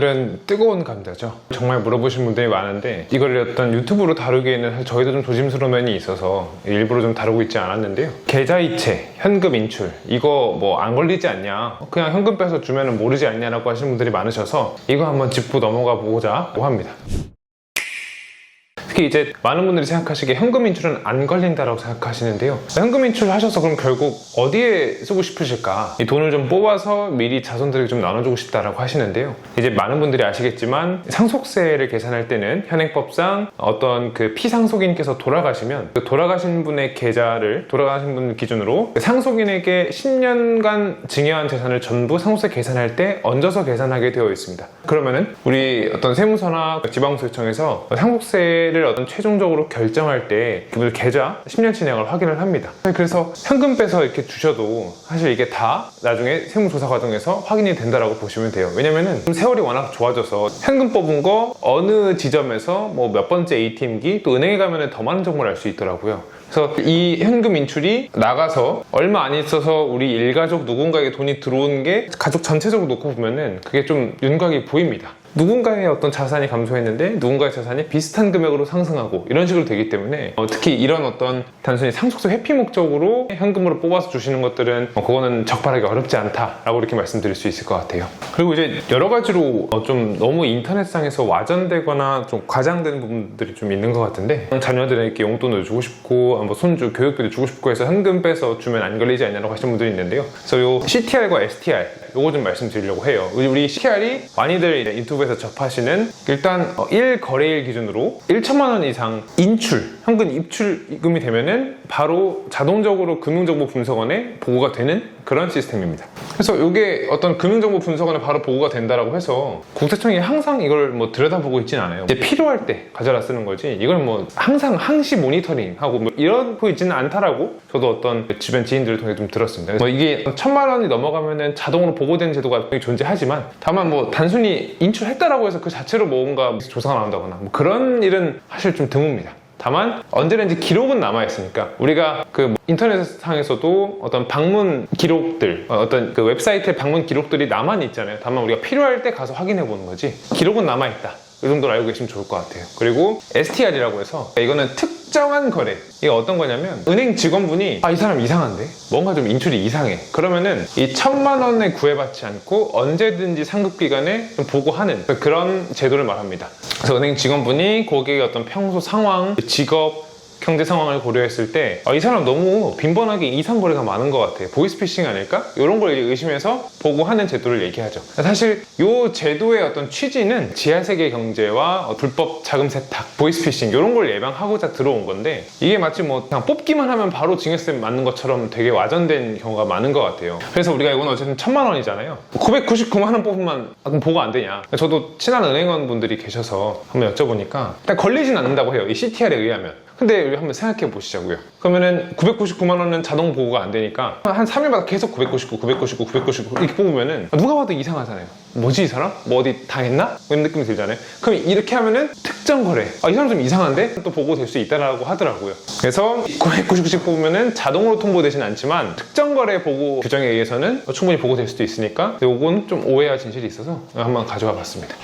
오늘은 뜨거운 감자죠. 정말 물어보신 분들이 많은데 이걸 어떤 유튜브로 다루기에는 저희도 좀 조심스러운 면이 있어서 일부러 좀 다루고 있지 않았는데요. 계좌이체, 현금 인출 이거 뭐 안 걸리지 않냐? 그냥 현금 빼서 주면은 모르지 않냐라고 하시는 분들이 많으셔서 이거 한번 짚고 넘어가 보고자 합니다. 특히 이제 많은 분들이 생각하시기에 현금 인출은 안 걸린다라고 생각하시는데요. 현금 인출 하셔서 그럼 결국 어디에 쓰고 싶으실까? 이 돈을 좀 뽑아서 미리 자손들에게 좀 나눠주고 싶다라고 하시는데요. 이제 많은 분들이 아시겠지만 상속세를 계산할 때는 현행법상 어떤 그 피상속인께서 돌아가시면 그 돌아가신 분의 계좌를 돌아가신 분 기준으로 상속인에게 10년간 증여한 재산을 전부 상속세 계산할 때 얹어서 계산하게 되어 있습니다. 그러면은 우리 어떤 세무서나 지방소유청에서 상속세를 어떤 최종적으로 결정할 때 그분들 계좌 10년 진행을 확인을 합니다. 그래서 현금 빼서 이렇게 주셔도 사실 이게 다 나중에 세무조사 과정에서 확인이 된다라고 보시면 돼요. 왜냐면은 좀 세월이 워낙 좋아져서 현금 뽑은 거 어느 지점에서 뭐 몇 번째 ATM기 또 은행에 가면은 더 많은 정보를 알 수 있더라고요. 그래서 이 현금 인출이 나가서 얼마 안 있어서 우리 일가족 누군가에게 돈이 들어온 게 가족 전체적으로 놓고 보면은 그게 좀 윤곽이 보입니다. 누군가의 어떤 자산이 감소했는데 누군가의 자산이 비슷한 금액으로 상승하고 이런 식으로 되기 때문에 어, 특히 이런 어떤 단순히 상속세 회피 목적으로 현금으로 뽑아서 주시는 것들은 어, 그거는 적발하기 어렵지 않다라고 이렇게 말씀드릴 수 있을 것 같아요. 그리고 이제 여러 가지로 어, 좀 너무 인터넷상에서 와전되거나 좀 과장되는 부분들이 좀 있는 것 같은데 자녀들에게 용돈을 주고 싶고 뭐 손주 교육비도 주고 싶고 해서 현금 빼서 주면 안 걸리지 않냐고 하시는 분들이 있는데요. 그래서 요 CTR과 STR 요거 좀 말씀드리려고 해요. 우리, CTR이 많이들 유튜브에서 접하시는 일단 어, 1거래일 기준으로 1천만 원 이상 인출, 현금 입출금이 되면은 바로 자동적으로 금융정보 분석원에 보고가 되는 그런 시스템입니다. 그래서 이게 어떤 금융정보 분석원에 바로 보고가 된다라고 해서 국세청이 항상 이걸 뭐 들여다보고 있진 않아요. 이제 필요할 때 가져다 쓰는 거지 이걸 뭐 항상 항시 모니터링하고 뭐 이러고 있지는 않다라고 저도 어떤 주변 지인들을 통해 좀 들었습니다. 뭐 이게 천만 원이 넘어가면은 자동으로 보고되는 제도가 존재하지만 다만 뭐 단순히 인출했다라고 해서 그 자체로 뭔가 조사가 나온다거나 뭐 그런 일은 사실 좀 드뭅니다. 다만 언제든지 기록은 남아 있으니까 우리가 그 인터넷상에서도 어떤 방문 기록들 어, 어떤 그 웹사이트의 방문 기록들이 남아 있잖아요. 다만 우리가 필요할 때 가서 확인해 보는 거지 기록은 남아 있다. 이 정도로 알고 계시면 좋을 것 같아요. 그리고 STR이라고 해서 이거는 특정한 거래. 이게 어떤 거냐면 은행 직원분이 아 이 사람 이상한데 뭔가 좀 인출이 이상해. 그러면은 이 천만 원에 구애받지 않고 언제든지 상급 기관에 좀 보고하는 그런 제도를 말합니다. 그래서 은행 직원분이 고객의 어떤 평소 상황, 직업 경제 상황을 고려했을 때 이 사람 너무 빈번하게 이상 거래가 많은 것 같아. 보이스피싱 아닐까? 이런 걸 의심해서 보고하는 제도를 얘기하죠. 사실 이 제도의 어떤 취지는 지하세계 경제와 어, 불법 자금 세탁, 보이스피싱 이런 걸 예방하고자 들어온 건데 이게 마치 뭐 그냥 뽑기만 하면 바로 징역세 맞는 것처럼 되게 와전된 경우가 많은 것 같아요. 그래서 우리가 이건 어쨌든 천만 원이잖아요. 999만 원 뽑으면 아, 보고 안 되냐? 저도 친한 은행원 분들이 계셔서 한번 여쭤보니까 일단 걸리진 않는다고 해요. 이 CTR에 의하면 근데 우리 한번 생각해 보시자고요. 그러면은 999만 원은 자동 보고가 안 되니까 한 3일마다 계속 999, 999, 999 이렇게 뽑으면은 누가 봐도 이상하잖아요. 뭐지 이 사람? 뭐 어디 당했나? 이런 느낌이 들잖아요. 그럼 이렇게 하면은 특정 거래. 아, 이 사람 좀 이상한데? 또 보고 될 수 있다라고 하더라고요. 그래서 999씩 뽑으면은 자동으로 통보되진 않지만 특정 거래 보고 규정에 의해서는 충분히 보고 될 수도 있으니까 요건 좀 오해와 진실이 있어서 한번 가져와 봤습니다.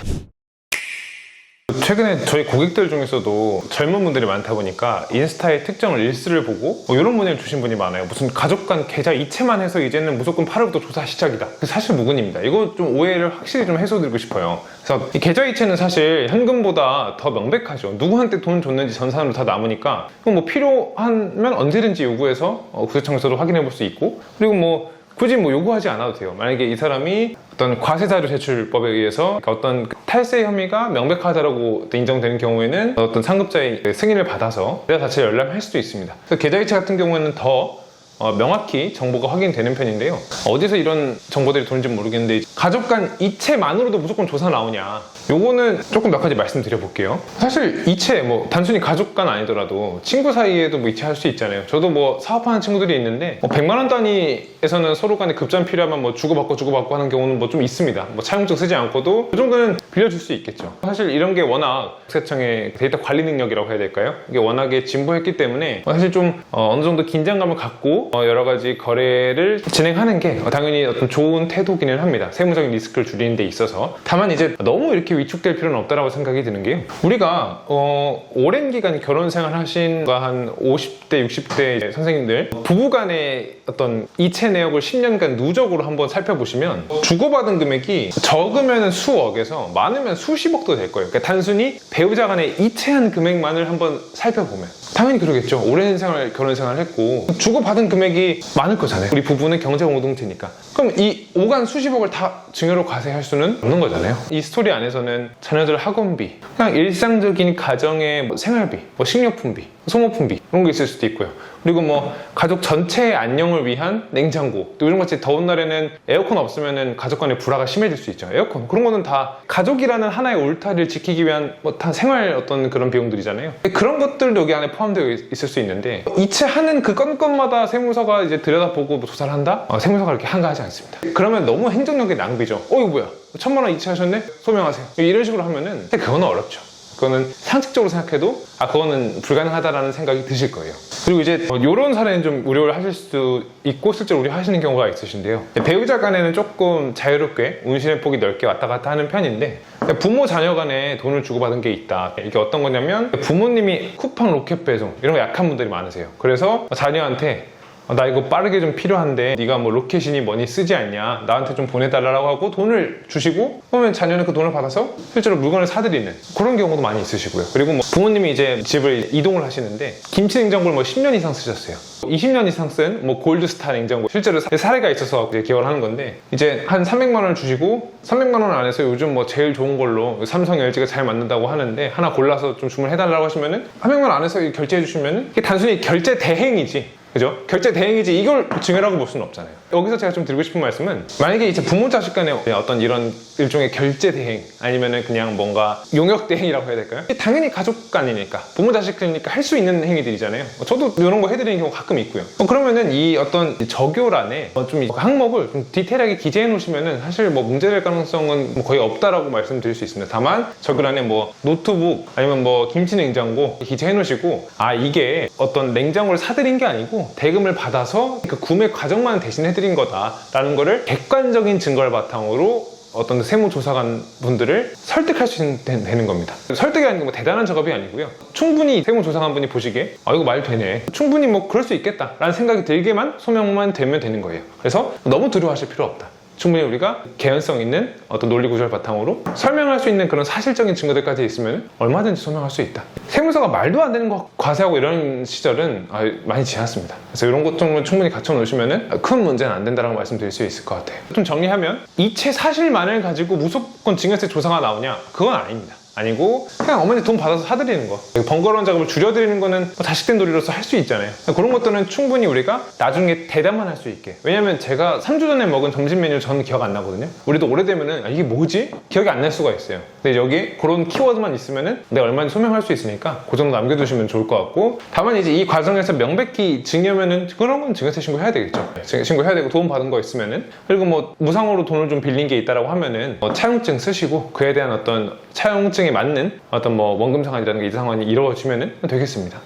최근에 저희 고객들 중에서도 젊은 분들이 많다 보니까 인스타에 특정 릴스를 보고 뭐 이런 문의를 주신 분이 많아요. 무슨 가족 간 계좌 이체만 해서 이제는 무조건 8월부터 조사 시작이다. 사실 무근입니다. 이거 좀 오해를 확실히 좀 해소드리고 싶어요. 그래서 이 계좌 이체는 사실 현금보다 더 명백하죠. 누구한테 돈 줬는지 전산으로 다 남으니까 그럼 뭐 필요하면 언제든지 요구해서 어, 구세청에서도 확인해 볼 수 있고 그리고 뭐 굳이 뭐 요구하지 않아도 돼요. 만약에 이 사람이 어떤 과세자료 제출법에 의해서 그러니까 어떤 탈세 혐의가 명백하다라고 인정되는 경우에는 어떤 상급자의 승인을 받아서 계좌 자체를 열람할 수도 있습니다. 그래서 계좌이체 같은 경우에는 더 어, 명확히 정보가 확인되는 편인데요. 어디서 이런 정보들이 도는지 모르겠는데 가족 간 이체만으로도 무조건 조사 나오냐? 요거는 조금 몇 가지 말씀드려 볼게요. 사실 이체 뭐 단순히 가족 간 아니더라도 친구 사이에도 뭐 이체할 수 있잖아요. 저도 뭐 사업하는 친구들이 있는데 뭐 100만 원 단위에서는 서로 간에 급전 필요하면 뭐 주고받고 주고받고 하는 경우는 뭐 좀 있습니다. 뭐 차용증 쓰지 않고도 그 정도는 빌려줄 수 있겠죠. 사실 이런 게 워낙 세청의 데이터 관리 능력이라고 해야 될까요? 이게 워낙에 진보했기 때문에 사실 좀 어, 어느 정도 긴장감을 갖고 어, 여러 가지 거래를 진행하는 게 어, 당연히 어떤 좋은 태도기는 합니다. 세무적인 리스크를 줄이는 데 있어서. 다만 이제 너무 이렇게 위축될 필요는 없다라고 생각이 드는 게요. 우리가 어, 오랜 기간 결혼 생활 하신 한 50대, 60대 선생님들 부부간의 어떤 이체 내역을 10년간 누적으로 한번 살펴보시면 주고받은 금액이 적으면 수억에서 많으면 수십억도 될 거예요. 그러니까 단순히 배우자 간의 이체한 금액만을 한번 살펴보면 당연히 그러겠죠. 오랜 생활, 결혼 생활 했고 주고받은 금액이 많을 거잖아요. 우리 부부는 경제 공동체니까. 그럼 이 오간 수십억을 다 증여로 과세할 수는 없는 거잖아요. 이 스토리 안에서는 자녀들 학원비, 그냥 일상적인 가정의 뭐 생활비, 뭐 식료품비, 소모품비 이런 게 있을 수도 있고요. 그리고 뭐 가족 전체의 안녕을 위한 냉장고 또 요즘같이 더운 날에는 에어컨 없으면은 가족 간의 불화가 심해질 수 있죠. 에어컨. 그런 거는 다 가족이라는 하나의 울타리를 지키기 위한 뭐 다 생활 어떤 그런 비용들이잖아요. 그런 것들도 여기 안에 포함되어 있- 있을 수 있는데 이체 하는 그 건건마다 세무서가 이제 들여다보고 뭐 조사를 한다? 어, 세무서가 그렇게 한가하지 않습니다. 그러면 너무 행정력의 낭비죠. 어 이거 뭐야? 천만 원 이체하셨네? 소명하세요. 이런 식으로 하면은 그거는 어렵죠 그거는 상식적으로 생각해도 아 그거는 불가능하다라는 생각이 드실 거예요. 그리고 이제 이런 사례는 좀 우려를 하실 수도 있고 실제로 우려하시는 경우가 있으신데요. 배우자 간에는 조금 자유롭게 운신의 폭이 넓게 왔다 갔다 하는 편인데 부모 자녀 간에 돈을 주고받은 게 있다. 이게 어떤 거냐면 부모님이 쿠팡 로켓 배송 이런 거 약한 분들이 많으세요. 그래서 자녀한테 어, 나 이거 빠르게 좀 필요한데 네가 뭐 로켓이니 뭐니 쓰지 않냐? 나한테 좀 보내달라고 하고 돈을 주시고 그러면 자녀는 그 돈을 받아서 실제로 물건을 사드리는 그런 경우도 많이 있으시고요. 그리고 뭐 부모님이 이제 집을 이동을 하시는데 김치 냉장고를 뭐 10년 이상 쓰셨어요. 20년 이상 쓴 뭐 골드스타 냉장고 실제로 사- 사례가 있어서 이제 기억을 하는 건데 이제 한 300만 원을 주시고 300만 원 안에서 요즘 뭐 제일 좋은 걸로 삼성 LG가 잘 맞는다고 하는데 하나 골라서 좀 주문해달라고 하시면은 300만 원 안에서 결제해 주시면은 이게 단순히 결제 대행이지 그죠? 결제 대행이지 이걸 증여라고 볼 수는 없잖아요. 여기서 제가 좀 드리고 싶은 말씀은 만약에 이제 부모 자식 간의 어떤 이런 일종의 결제 대행 아니면은 그냥 뭔가 용역 대행이라고 해야 될까요? 당연히 가족 간이니까 부모 자식이니까 할 수 있는 행위들이잖아요. 저도 이런 거 해드리는 경우 가끔 있고요. 어, 그러면은 이 어떤 적요란에 어, 좀이 항목을 좀 디테일하게 기재해 놓으시면은 사실 뭐 문제될 가능성은 뭐 거의 없다라고 말씀드릴 수 있습니다. 다만 적요란에 뭐 노트북 아니면 뭐 김치 냉장고 기재해 놓으시고 아 이게 어떤 냉장고를 사드린 게 아니고 대금을 받아서 그 구매 과정만 대신 해드 린 거다라는 거를 객관적인 증거를 바탕으로 어떤 세무조사관 분들을 설득할 수 있는 되- 되는 겁니다. 설득이 아닌 게뭐 대단한 작업이 아니고요. 충분히 세무조사관 분이 보시기에 아 이거 말 되네. 충분히 뭐 그럴 수 있겠다라는 생각이 들게만 소명만 되면 되는 거예요. 그래서 너무 두려워하실 필요 없다. 충분히 우리가 개연성 있는 어떤 논리 구조를 바탕으로 설명할 수 있는 그런 사실적인 증거들까지 있으면 얼마든지 소명할 수 있다. 세무서가 말도 안 되는 거 과세하고 이런 시절은 아, 많이 지났습니다. 그래서 이런 것 정도 충분히 갖춰 놓으시면 큰 문제는 안 된다고 말씀드릴 수 있을 것 같아요. 좀 정리하면 이체 사실만을 가지고 무조건 증여세 조사가 나오냐? 그건 아닙니다. 아니고 그냥 어머니 돈 받아서 사드리는 거. 번거로운 작업을 줄여드리는 거는 뭐 자식된 도리로서 할 수 있잖아요. 그런 것들은 충분히 우리가 나중에 대담만 할 수 있게. 왜냐면 제가 3주 전에 먹은 점심 메뉴 저는 기억 안 나거든요. 우리도 오래되면은 아, 이게 뭐지? 기억이 안 날 수가 있어요. 근데 여기 그런 키워드만 있으면은 내가 얼마든지 소명할 수 있으니까 그 정도 남겨두시면 좋을 것 같고. 다만 이제 이 과정에서 명백히 증여면은 그런 건 증여세 신고해야 되겠죠. 신고해야 되고 도움 받은 거 있으면은. 그리고 뭐 무상으로 돈을 좀 빌린 게 있다라고 하면은 뭐 차용증 쓰시고 그에 대한 어떤 차용증 에 맞는 어떤 뭐 원금 상환이라는 게이 상환이 이루어지면은 되겠습니다.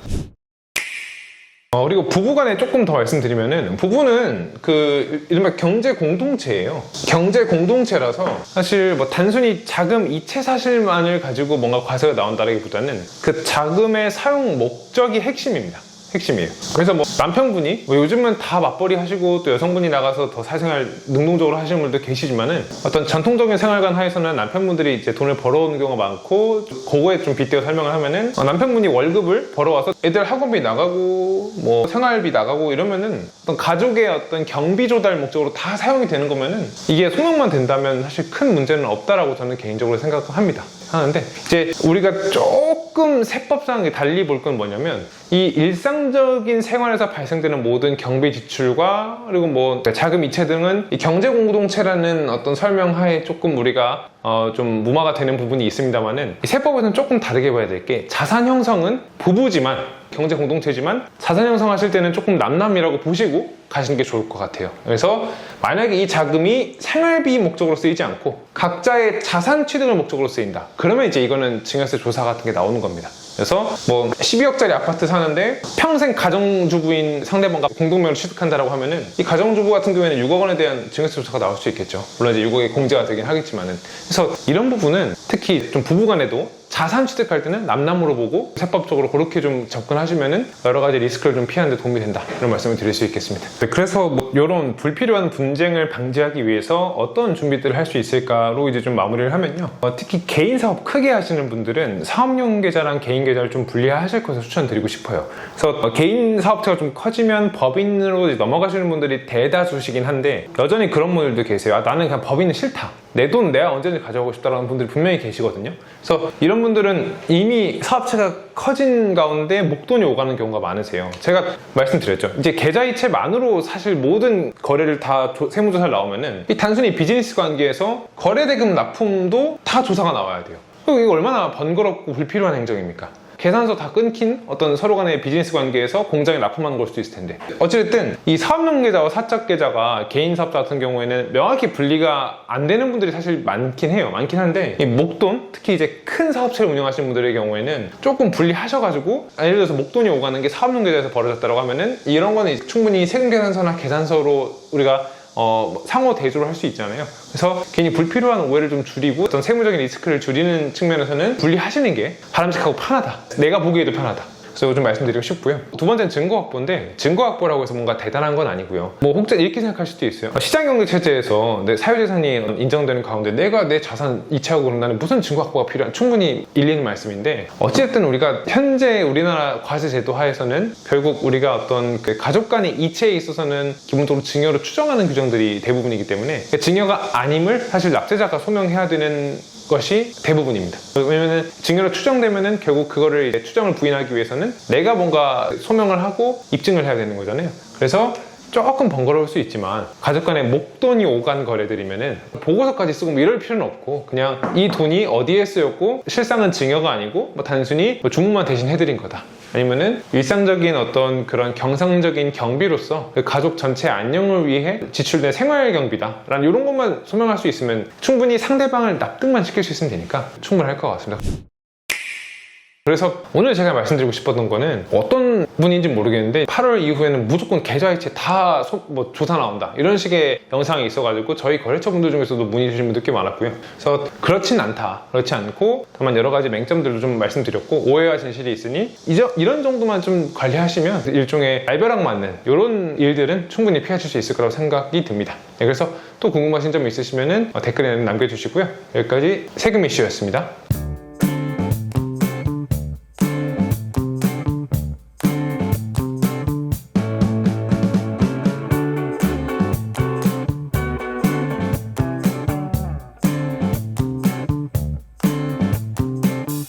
어, 그리고 부부간에 조금 더 말씀드리면은 부부는 그 이른바 경제 공동체예요. 경제 공동체라서 사실 뭐 단순히 자금 이체 사실만을 가지고 뭔가 과세가 나온다기보다는 그 자금의 사용 목적이 핵심입니다. 핵심이에요. 그래서 뭐 남편분이 뭐 요즘은 다 맞벌이 하시고 또 여성분이 나가서 더 사생활 능동적으로 하시는 분들도 계시지만은 어떤 전통적인 생활관 하에서는 남편분들이 이제 돈을 벌어오는 경우가 많고 그거에 좀 빗대어 설명을 하면은 어, 남편분이 월급을 벌어와서 애들 학원비 나가고 뭐 생활비 나가고 이러면은 어떤 가족의 어떤 경비 조달 목적으로 다 사용이 되는 거면은 이게 소명만 된다면 사실 큰 문제는 없다라고 저는 개인적으로 생각합니다. 하는데 이제 우리가 조금 세법상 달리 볼 건 뭐냐면 이 일상적인 생활에서 발생되는 모든 경비 지출과 그리고 뭐 자금 이체 등은 이 경제 공동체라는 어떤 설명하에 조금 우리가 어, 좀 무마가 되는 부분이 있습니다만은 이 세법에서는 조금 다르게 봐야 될 게 자산 형성은 부부지만 경제 공동체지만 자산 형성하실 때는 조금 남남이라고 보시고 가시는 게 좋을 것 같아요. 그래서 만약에 이 자금이 생활비 목적으로 쓰이지 않고 각자의 자산 취득을 목적으로 쓰인다. 그러면 이제 이거는 증여세 조사 같은 게 나오는 겁니다. 그래서 뭐 12억짜리 아파트 사는데 평생 가정주부인 상대방과 공동명의로 취득한다라고 하면은 이 가정주부 같은 경우에는 6억 원에 대한 증여세 조사가 나올 수 있겠죠. 물론 이제 6억이 공제가 되긴 하겠지만은 그래서 이런 부분은 특히 좀 부부간에도 자산 취득할 때는 남남으로 보고 세법적으로 그렇게 좀 접근하시면은 여러 가지 리스크를 좀 피하는 데 도움이 된다 이런 말씀을 드릴 수 있겠습니다. 네, 그래서 뭐 이런 불필요한 분쟁을 방지하기 위해서 어떤 준비들을 할 수 있을까로 이제 좀 마무리를 하면요. 어, 특히 개인 사업 크게 하시는 분들은 사업용 계좌랑 개인 계좌를 좀 분리하실 것을 추천드리고 싶어요. 그래서 어, 개인 사업체가 좀 커지면 법인으로 넘어가시는 분들이 대다수시긴 한데 여전히 그런 분들도 계세요. 아, 나는 그냥 법인은 싫다. 내 돈 내가 언제든지 가져가고 싶다라는 분들이 분명히 계시거든요. 그래서 이런 분들은 이미 사업체가 커진 가운데 목돈이 오가는 경우가 많으세요. 제가 말씀드렸죠. 이제 계좌이체만으로 사실 모든 거래를 다 조- 세무조사를 나오면은 이 단순히 비즈니스 관계에서 거래대금 납품도 다 조사가 나와야 돼요. 이거 얼마나 번거롭고 불필요한 행정입니까? 계산서 다 끊긴 어떤 서로 간의 비즈니스 관계에서 공장에 납품하는 걸 수도 있을 텐데. 어쨌든 이 사업용 계좌와 사적 계좌가 개인 사업자 같은 경우에는 명확히 분리가 안 되는 분들이 사실 많긴 해요. 많긴 한데 이 목돈 특히 이제 큰 사업체를 운영하시는 분들의 경우에는 조금 분리하셔가지고 예를 들어서 목돈이 오가는 게 사업용 계좌에서 벌어졌다고 하면은 이런 거는 충분히 세금 계산서나 계산서로 우리가 어, 뭐 상호 대조를 할 수 있잖아요. 그래서 괜히 불필요한 오해를 좀 줄이고 어떤 세무적인 리스크를 줄이는 측면에서는 분리하시는 게 바람직하고 편하다. 내가 보기에도 편하다. 그래서 좀 말씀드리고 싶고요. 두 번째는 증거 확보인데 증거 확보라고 해서 뭔가 대단한 건 아니고요. 뭐 혹자 이렇게 생각할 수도 있어요. 시장 경제 체제에서 내 사유재산이 인정되는 가운데 내가 내 자산 이체하고 그런다는 무슨 증거 확보가 필요한 충분히 일리는 말씀인데 어쨌든 우리가 현재 우리나라 과세 제도 하에서는 결국 우리가 어떤 그 가족 간의 이체에 있어서는 기본적으로 증여로 추정하는 규정들이 대부분이기 때문에 그 증여가 아님을 사실 납세자가 소명해야 되는 것이 대부분입니다. 왜냐면은 증여로 추정되면은 결국 그거를 이제 추정을 부인하기 위해서는 내가 뭔가 소명을 하고 입증을 해야 되는 거잖아요. 그래서 조금 번거로울 수 있지만 가족 간에 목돈이 오간 거래들이면은 보고서까지 쓰고 뭐 이럴 필요는 없고 그냥 이 돈이 어디에 쓰였고 실상은 증여가 아니고 뭐 단순히 뭐 주문만 대신 해드린 거다. 아니면은 일상적인 어떤 그런 경상적인 경비로서 그 가족 전체 안녕을 위해 지출된 생활 경비다 라는 이런 것만 소명할 수 있으면 충분히 상대방을 납득만 시킬 수 있으면 되니까 충분할 것 같습니다. 그래서 오늘 제가 말씀드리고 싶었던 거는 어떤 분인지 모르겠는데 8월 이후에는 무조건 계좌이체 다 뭐 조사 나온다. 이런 식의 영상이 있어가지고 저희 거래처분들 중에서도 문의 주신 분들 꽤 많았고요. 그래서 그렇진 않다. 그렇지 않고 다만 여러 가지 맹점들도 좀 말씀드렸고 오해와 진실이 있으니 이런 정도만 좀 관리하시면 일종의 알벼락 맞는 이런 일들은 충분히 피하실 수 있을 거라고 생각이 듭니다. 네, 그래서 또 궁금하신 점 있으시면 댓글에 남겨주시고요. 여기까지 세금 이슈였습니다